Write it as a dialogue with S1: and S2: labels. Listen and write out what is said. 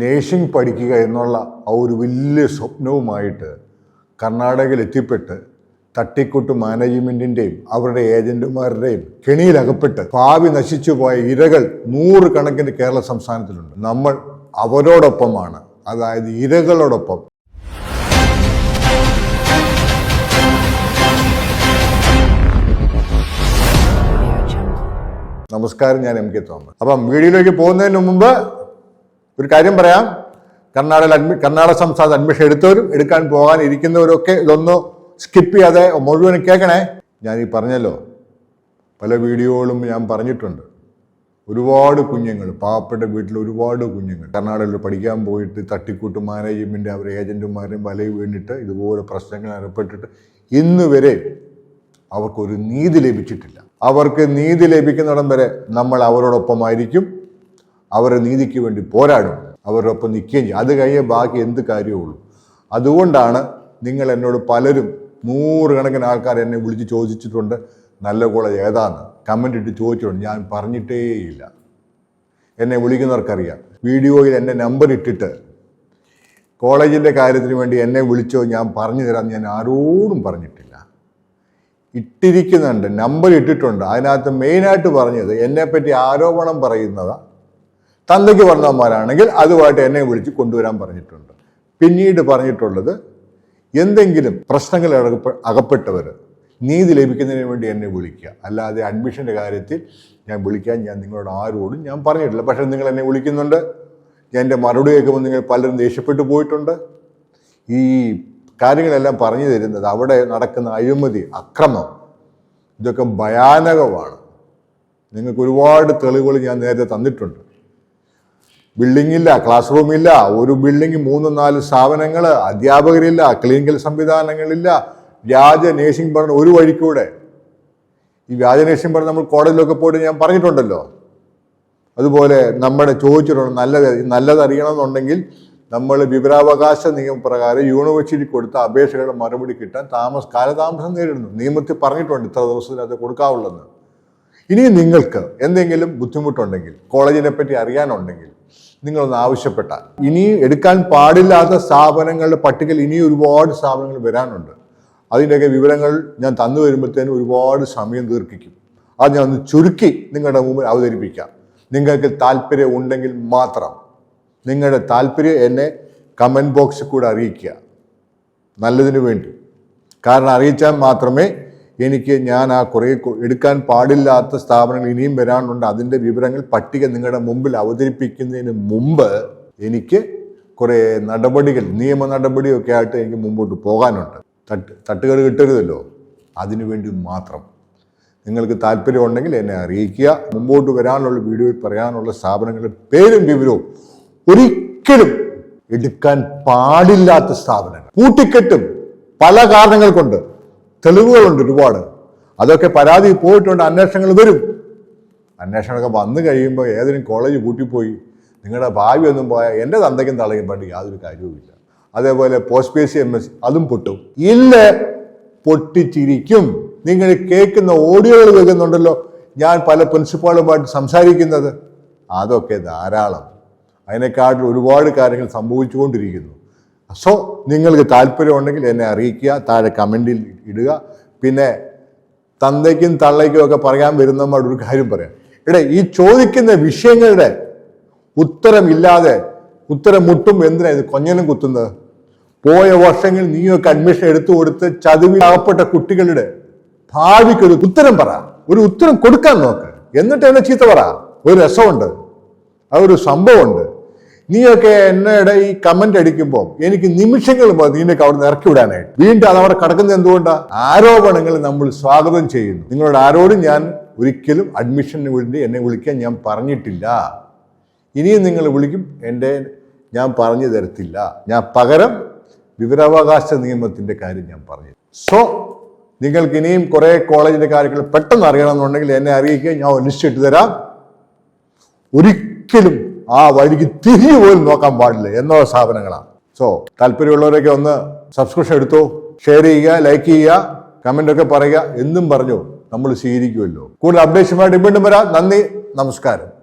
S1: Nursing പഠിക്കുക എന്നുള്ള ആ ഒരു വലിയ സ്വപ്നവുമായിട്ട് കർണാടകയിൽ എത്തിപ്പെട്ട് തട്ടിക്കൂട്ട് മാനേജ്മെന്റിന്റെയും അവരുടെ ഏജന്റുമാരുടെയും കെണിയിലകപ്പെട്ട് ഭാവി നശിച്ചു പോയ ഇരകൾ നൂറുകണക്കിന് കേരള സംസ്ഥാനത്തിലുണ്ട്. നമ്മൾ അവരോടൊപ്പമാണ്. അതായത് ഇരകളോടൊപ്പം. നമസ്കാരം ഞാൻ എം കെ തോമസ്. അപ്പം വീഡിയോയിലേക്ക് പോകുന്നതിന് മുമ്പ് ഒരു കാര്യം പറയാം. കർണാടക അഡ്മി കർണാടക സംസ്ഥാനത്ത് അഡ്മിഷൻ എടുത്തവരും എടുക്കാൻ പോകാൻ ഇരിക്കുന്നവരൊക്കെ ഇതൊന്ന് സ്കിപ്പ് ചെയ്യാതെ മുഴുവൻ കേൾക്കണേ. ഞാൻ ഈ പറഞ്ഞല്ലോ പല വീഡിയോകളും ഞാൻ പറഞ്ഞിട്ടുണ്ട്. ഒരുപാട് കുഞ്ഞുങ്ങൾ പാവപ്പെട്ട വീട്ടിൽ ഒരുപാട് കുഞ്ഞുങ്ങൾ. കർണാടകയിൽ പഠിക്കാൻ പോയിട്ട് തട്ടിക്കൂട്ട് മാനേജ്മെന്റ് അവർ ഏജന്റുമാരെയും വലയിൽ വീണിട്ട് ഇതുപോലെ പ്രശ്നങ്ങൾ ഏർപ്പെട്ടിട്ട് ഇന്ന് വരെ അവർക്കൊരു നീതി ലഭിച്ചിട്ടില്ല. അവർക്ക് നീതി ലഭിക്കുന്നിടം വരെ നമ്മൾ അവരോടൊപ്പമായിരിക്കും. അവരുടെ നീതിക്ക് വേണ്ടി പോരാടും. അവരുടെ ഒപ്പം നിൽക്കുകയും ചെയ്യും. അത് കഴിയേ ബാക്കി എന്ത് കാര്യമുള്ളൂ അതുകൊണ്ടാണ് നിങ്ങൾ എന്നോട് പലരും നൂറുകണക്കിന് ആൾക്കാർ എന്നെ വിളിച്ച് ചോദിച്ചിട്ടുണ്ട് നല്ല കോളേജ് ഏതാന്ന് കമന്റ് ഇട്ട് ചോദിച്ചിട്ടുണ്ട്. ഞാൻ പറഞ്ഞിട്ടേയില്ല. എന്നെ വിളിക്കുന്നവർക്കറിയാം. വീഡിയോയിൽ എന്റെ നമ്പർ ഇട്ടിട്ട് കോളേജിന്റെ കാര്യത്തിന് വേണ്ടി എന്നെ വിളിച്ചോ ഞാൻ പറഞ്ഞു തരാം ഞാൻ ആരോടും പറഞ്ഞിട്ടില്ല. ഇട്ടിരിക്കുന്നുണ്ട്. നമ്പർ ഇട്ടിട്ടുണ്ട്. അതിനകത്ത് മെയിനായിട്ട് പറഞ്ഞത് എന്നെപ്പറ്റി ആരോപണം പറയുന്നത് തന്തയ്ക്ക് പറഞ്ഞവന്മാരാണെങ്കിൽ അതുമായിട്ട് എന്നെ വിളിച്ച് കൊണ്ടുവരാൻ പറഞ്ഞിട്ടുണ്ട്. പിന്നീട് പറഞ്ഞിട്ടുള്ളത് എന്തെങ്കിലും പ്രശ്നങ്ങൾ അകപ്പെ- അകപ്പെട്ടവർ നീതി ലഭിക്കുന്നതിന് വേണ്ടി എന്നെ വിളിക്കുക. അല്ലാതെ അഡ്മിഷന്റെ കാര്യത്തിൽ ഞാൻ വിളിക്കാൻ ഞാൻ നിങ്ങളോട് ആരോടും ഞാൻ പറഞ്ഞിട്ടില്ല. പക്ഷേ നിങ്ങൾ എന്നെ വിളിക്കുന്നുണ്ട്. ഞാൻ എന്റെ മറുപടി കേൾക്കുമ്പോൾ നിങ്ങൾ പലരും ദേഷ്യപ്പെട്ടു പോയിട്ടുണ്ട്. ഈ കാര്യങ്ങളെല്ലാം പറഞ്ഞു തരുന്നത് അവിടെ നടക്കുന്ന അഴിമതി അക്രമം ഇതൊക്കെ ഭയാനകമാണ്. നിങ്ങൾക്ക് ഒരുപാട് തെളിവുകൾ ഞാൻ നേരത്തെ തന്നിട്ടുണ്ട്. ബിൽഡിംഗ് ഇല്ല ക്ലാസ് റൂം ഇല്ല ഒരു ബിൽഡിംഗ് മൂന്ന് നാല് സ്ഥാപനങ്ങൾ അധ്യാപകരില്ല ക്ലിനിക്കൽ സംവിധാനങ്ങളില്ല വ്യാജ നേഴ്സിംഗ് പഠനം ഒരു വഴിക്കൂടെ. ഈ വ്യാജ നേഴ്സിംഗ് പഠനം നമ്മൾ കോടതിയിലൊക്കെ പോയിട്ട് ഞാൻ പറഞ്ഞിട്ടുണ്ടല്ലോ. അതുപോലെ നമ്മുടെ ചോദിച്ചിട്ടുണ്ട് നല്ലത് നല്ലതറിയണമെന്നുണ്ടെങ്കിൽ നമ്മൾ വിവരാവകാശ നിയമപ്രകാരം യൂണിവേഴ്സിറ്റി കൊടുത്ത അപേക്ഷകളുടെ മറുപടി കിട്ടാൻ താമസ കാലതാമസം നേരിടുന്നു. നിയമത്തിൽ പറഞ്ഞിട്ടുണ്ട് ഇത്ര ദിവസത്തിനകത്ത് അത് കൊടുക്കാവുള്ളെന്ന് ഇനി നിങ്ങൾക്ക് എന്തെങ്കിലും ബുദ്ധിമുട്ടുണ്ടെങ്കിൽ കോളേജിനെ പറ്റി അറിയാനുണ്ടെങ്കിൽ നിങ്ങളൊന്ന് ആവശ്യപ്പെട്ടാൽ. ഇനി എടുക്കാൻ പാടില്ലാത്ത സ്ഥാപനങ്ങളുടെ പട്ടികയിൽ ഇനി ഒരുപാട് സ്ഥാപനങ്ങൾ വരാനുണ്ട്. അതിന്റെയൊക്കെ വിവരങ്ങൾ ഞാൻ തന്നു വരുമ്പോഴത്തേനും ഒരുപാട് സമയം ദീർഘിക്കും. അത് ഞാൻ ഒന്ന് ചുരുക്കി നിങ്ങളുടെ മുമ്പിൽ അവതരിപ്പിക്കാം. നിങ്ങൾക്ക് താല്പര്യം ഉണ്ടെങ്കിൽ മാത്രം നിങ്ങളുടെ താല്പര്യം എന്നെ കമന്റ് ബോക്സിൽ കൂടെ അറിയിക്കുക. നല്ലതിനു വേണ്ടി. കാരണം അറിയിച്ചാൽ മാത്രമേ എനിക്ക് ഞാൻ ആ കുറേ എടുക്കാൻ പാടില്ലാത്ത സ്ഥാപനങ്ങൾ ഇനിയും വരാനുണ്ട്. അതിന്റെ വിവരങ്ങൾ പട്ടിക നിങ്ങളുടെ മുമ്പിൽ അവതരിപ്പിക്കുന്നതിന് മുമ്പ് എനിക്ക് കുറേ നടപടികൾ നിയമ നടപടിയൊക്കെ ആയിട്ട് എനിക്ക് മുമ്പോട്ട് പോകാനുണ്ട്. തട്ട് തട്ടുകേട് കിട്ടരുതല്ലോ. അതിനു വേണ്ടി മാത്രം. നിങ്ങൾക്ക് താല്പര്യമുണ്ടെങ്കിൽ എന്നെ അറിയിക്കുക. മുമ്പോട്ട് വരാനുള്ള വീഡിയോയിൽ പറയാനുള്ള സ്ഥാപനങ്ങളുടെ പേരും വിവരവും ഒരിക്കലും എടുക്കാൻ പാടില്ലാത്ത സ്ഥാപനങ്ങൾ. കൂട്ടിക്കെട്ടും പല കാരണങ്ങൾ കൊണ്ട് തെളിവുകളുണ്ട് ഒരുപാട്. അതൊക്കെ പരാതി പോയിട്ടുണ്ട് അന്വേഷണങ്ങൾ വരും. അന്വേഷണമൊക്കെ വന്നു കഴിയുമ്പോൾ ഏതെങ്കിലും കോളേജ് കൂട്ടിപ്പോയി നിങ്ങളുടെ ഭാവി ഒന്നും പോയാൽ എന്റെ തന്തയ്ക്കും തളയും പണ്ട് യാതൊരു കാര്യവുമില്ല അതേപോലെ post P C M S അതും പൊട്ടും. ഇല്ല പൊട്ടിച്ചിരിക്കും. നിങ്ങൾ കേൾക്കുന്ന ഓഡിയോകൾ കേൾക്കുന്നുണ്ടല്ലോ. ഞാൻ പല പ്രിൻസിപ്പാളുമായിട്ട് സംസാരിക്കുന്നത്. അതൊക്കെ ധാരാളം. അതിനെക്കാട്ടിൽ ഒരുപാട് കാര്യങ്ങൾ സംഭവിച്ചുകൊണ്ടിരിക്കുന്നു. സോ നിങ്ങൾക്ക് താല്പര്യമുണ്ടെങ്കിൽ എന്നെ അറിയിക്കുക താഴെ കമന്റിൽ ഇടുക. പിന്നെ തന്തയ്ക്കും തള്ളയ്ക്കും ഒക്കെ പറയാൻ വരുന്നവരോട് ഒരു കാര്യം പറയാം. എടേ ഈ ചോദിക്കുന്ന വിഷയങ്ങളുടെ ഉത്തരമില്ലാതെ ഉത്തരം മുട്ടും എന്തിനാ ഇത് കൊഞ്ഞനും കുത്തുന്നത്? പോയ വർഷങ്ങളിൽ നീയൊക്കെ അഡ്മിഷൻ എടുത്തു കൊടുത്ത് ചതുവിൽ അകപ്പെട്ട കുട്ടികളുടെ ഭാവിക്ക് ഒരു ഉത്തരം പറ. ഒരു ഉത്തരം കൊടുക്കാൻ നോക്ക്. എന്നിട്ട് എന്നെ ചീത്ത പറ. ഒരു രസമുണ്ട്. ഒരു സംഭവമുണ്ട്. നീയൊക്കെ എന്നയുടെ ഈ കമന്റ് അടിക്കുമ്പോൾ എനിക്ക് നിമിഷങ്ങൾ മതി നിനക്ക് അവിടെ നിന്ന് ഇറക്കി വിടാനായിട്ട്. വീണ്ടും അത് അവിടെ കിടക്കുന്നത് എന്തുകൊണ്ടാ? ആരോപണങ്ങൾ നമ്മൾ സ്വാഗതം ചെയ്യുന്നു. നിങ്ങളോട് ആരോടും ഞാൻ ഒരിക്കലും അഡ്മിഷന് വേണ്ടി എന്നെ വിളിക്കാൻ ഞാൻ പറഞ്ഞിട്ടില്ല. ഇനിയും നിങ്ങൾ വിളിക്കും എന്റെ ഞാൻ പറഞ്ഞു തരത്തില്ല. ഞാൻ പകരം വിവരാവകാശ നിയമത്തിന്റെ കാര്യം ഞാൻ പറഞ്ഞു. സോ നിങ്ങൾക്ക് ഇനിയും കുറേ കോളേജിന്റെ കാര്യങ്ങൾ പെട്ടെന്ന് അറിയണമെന്നുണ്ടെങ്കിൽ എന്നെ അറിയിക്കുക ഞാൻ ലിസ്റ്റ് ഇട്ട് തരാം. ഒരിക്കലും ആ വഴിക്ക് തിരിഞ്ഞു പോലും നോക്കാൻ പാടില്ല എന്നുള്ള സ്ഥാപനങ്ങളാണ്. സോ താല്പര്യമുള്ളവരൊക്കെ ഒന്ന് സബ്സ്ക്രിപ്ഷൻ എടുത്തു ഷെയർ ചെയ്യുക ലൈക്ക് ചെയ്യുക കമന്റ് ഒക്കെ പറയുക എന്നും പറഞ്ഞു നമ്മൾ സ്വീകരിക്കുമല്ലോ. കൂടുതൽ അപ്ഡേഷനുമായിട്ട് വീണ്ടും വരാം. നന്ദി നമസ്കാരം.